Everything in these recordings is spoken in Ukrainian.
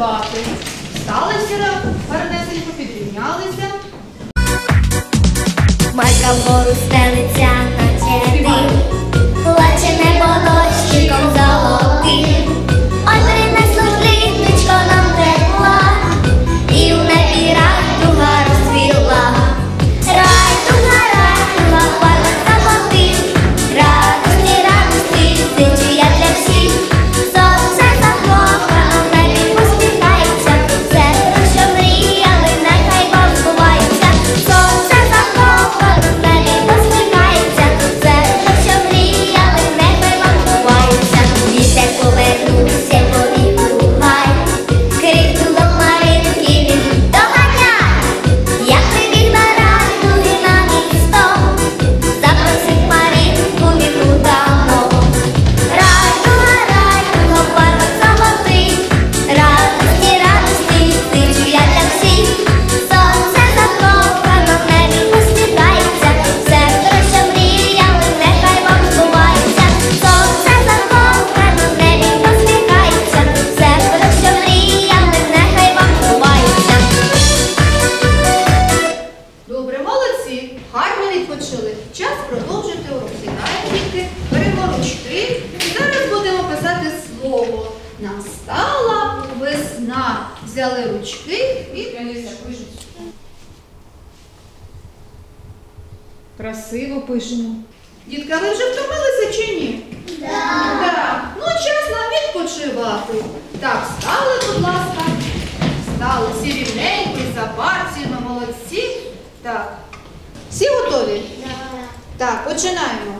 працювати. Стали всі разом, перенесли. Майка вгору сте. закінчили. Час продовжити урок. Сідаємо дітки, беремо ручки. І зараз будемо писати слово. Настала весна. Взяли ручки і. Красиво пишемо. Дітка, ви вже втомилися чи ні? Так. Да. Да. Так, починаємо.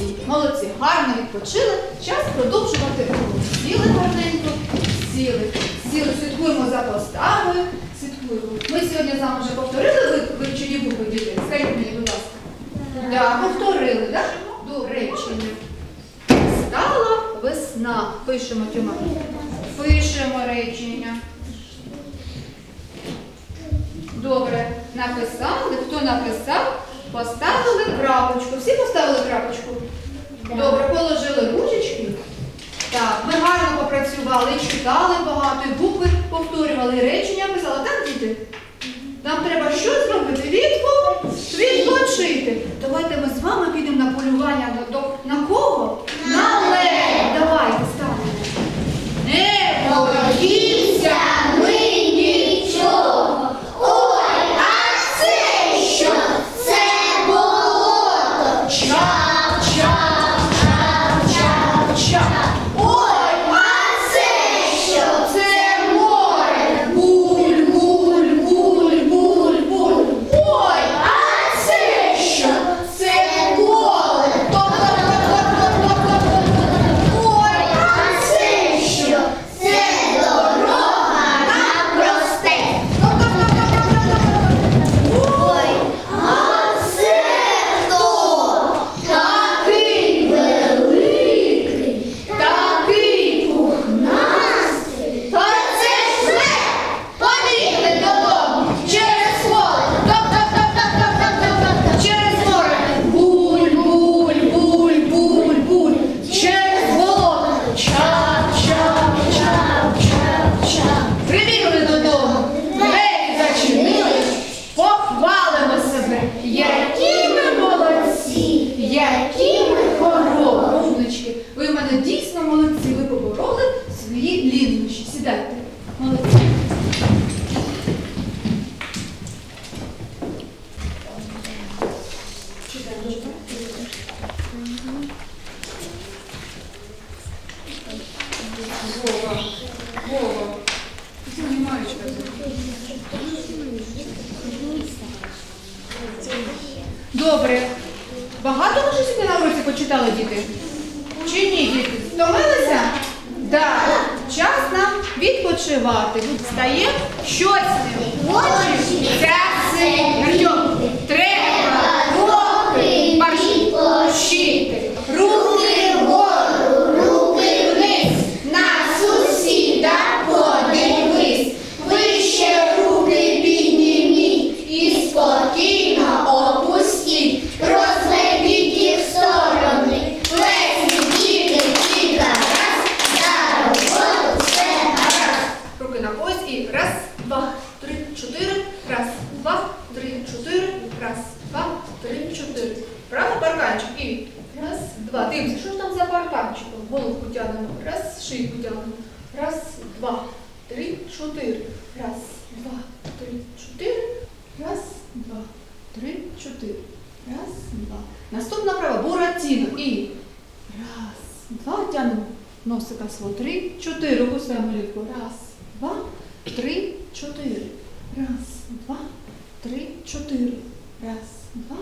Молодці, молодці, гарно відпочили. Час продовжувати рух. Сіли гарненько, сіли, сіли, слідкуємо за поставою, слідкуємо. Ми сьогодні з вами вже повторили вивчені букви дітей. Скажіть мені, будь ласка. Так, повторили, так? До речення. Стала весна. Пишемо Тьома. Пишемо речення. Добре. Написали. Хто написав? Поставили крапочку. Всі поставили крапочку? Добре, положили ручечки. Так, ми гарно попрацювали, читали багато, букви повторювали, речення писали. Так, діти? Нам треба що зробити? Відпочити. Давайте ми з вами підемо на полювання на shot. Yeah. Відпочивати. Встає щось хочеш. Це Артем. Треба марш- Руки вгору, руки вниз. На сусіда подивись. Вище руки підніміть і спокійно опустіть. Розведіть їх в сторони. Плесні, діти, діта. Раз, за роботу, все гаразд. Руки на пояс і раз, два, три, чотири. Раз, два, три, чотири. Раз, два, три, чотири. Правда парканчик і раз, два. Дивимося, що ж там за парканчиком? Головку тягнемо. Раз, шийку тягнемо. Раз, два, три, чотири. Раз, два, три, чотири. Раз, два, три, чотири. Раз, два. Наступна права. Буратіно. І раз, два. Тягнемо носика свого. Три, чотири. Гусемо ліпку. Раз, два, три, чотири. Раз, два, три, чотири. Раз, два,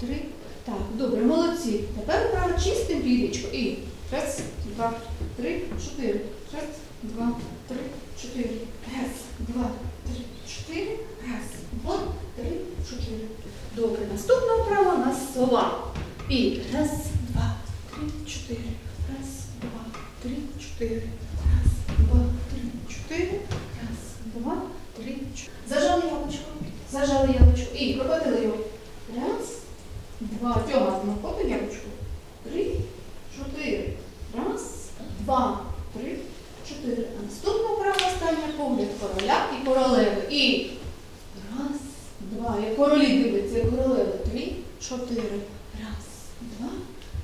три. Так, добре, молодці. Тепер вправо чистим пілічко. І раз, два, три, чотири. Раз, два, три, чотири. Раз, два, три, чотири. Раз, два, три, чотири. Добре, наступна вправа у нас слова. І раз, два, три, чотири. Раз, два, три, чотири. Раз, два, три, чотири. Раз, два, три, чотири. Зажали яблучко. Зажали яблучко. І прокотили його. Раз, два. Тьома, знаходи яблучко. Три, чотири. Раз, два, три, чотири. А наступна права остання погляд короля і королеви. І раз, два. Як королі дивляться, як королеви. Три, чотири. Раз, два,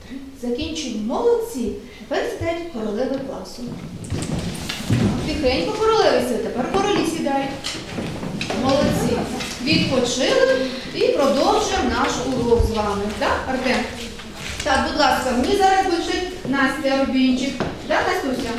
три. Закінчили. Молодці. Тепер сидять королеви класу. Тихенько королеви сидять. Тепер королі сідають. Молодці. Відпочили і продовжуємо наш урок з вами. Так, Артем? Так, будь ласка, мені зараз вишить Настя Рубінчик. Так, Настуся?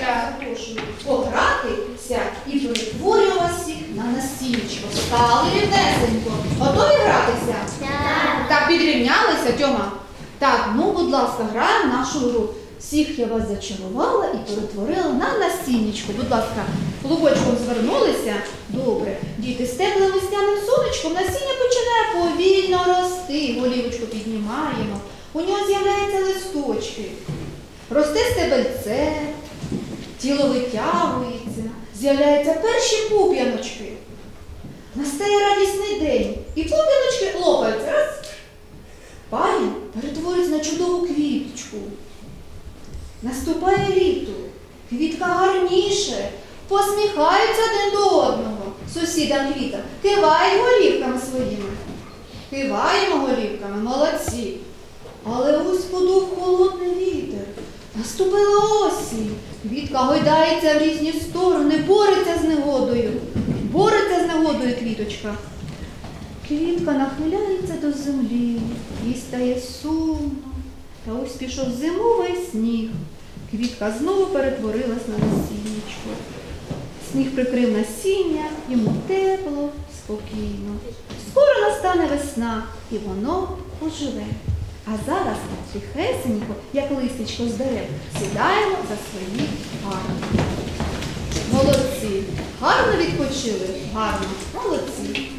Так, прошу. Погратися і перетворюю вас всіх на насінчко. Стали рівнесенько. Готові гратися? Так. Так, підрівнялися, Тьома? Так, ну, будь ласка, граємо нашу гру. Всіх я вас зачарувала і перетворила на насіннячко. Будь ласка, клубочком звернулися. Добре. Діти, з теплим весняним сонечком насіння починає повільно рости. Голівочку піднімаємо. У нього з'являються листочки. Росте стебельце, тіло витягується, з'являються перші пуп'яночки. Настає радісний день, і пуп'яночки лопаються. Раз. Пагін перетворюється на чудову квіточку. Наступає літо, квітка гарніше, посміхаються один до одного, сусідам квітам, кивають голівками своїми. Киваємо голівками, молодці. Але ось подув холодний вітер. Наступила осінь. Квітка гойдається в різні сторони, бореться з негодою. Бореться з негодою квіточка. Квітка нахиляється до землі, їй стає сумно. Та ось пішов зимовий сніг. Квітка знову перетворилась на насіннячко. Сніг прикрив насіння, йому тепло, спокійно. Скоро настане весна, і воно оживе. А зараз тихесенько, як листечко з дерев, сідаємо за свої пари. Молодці. Гарно відпочили? Гарно. Молодці.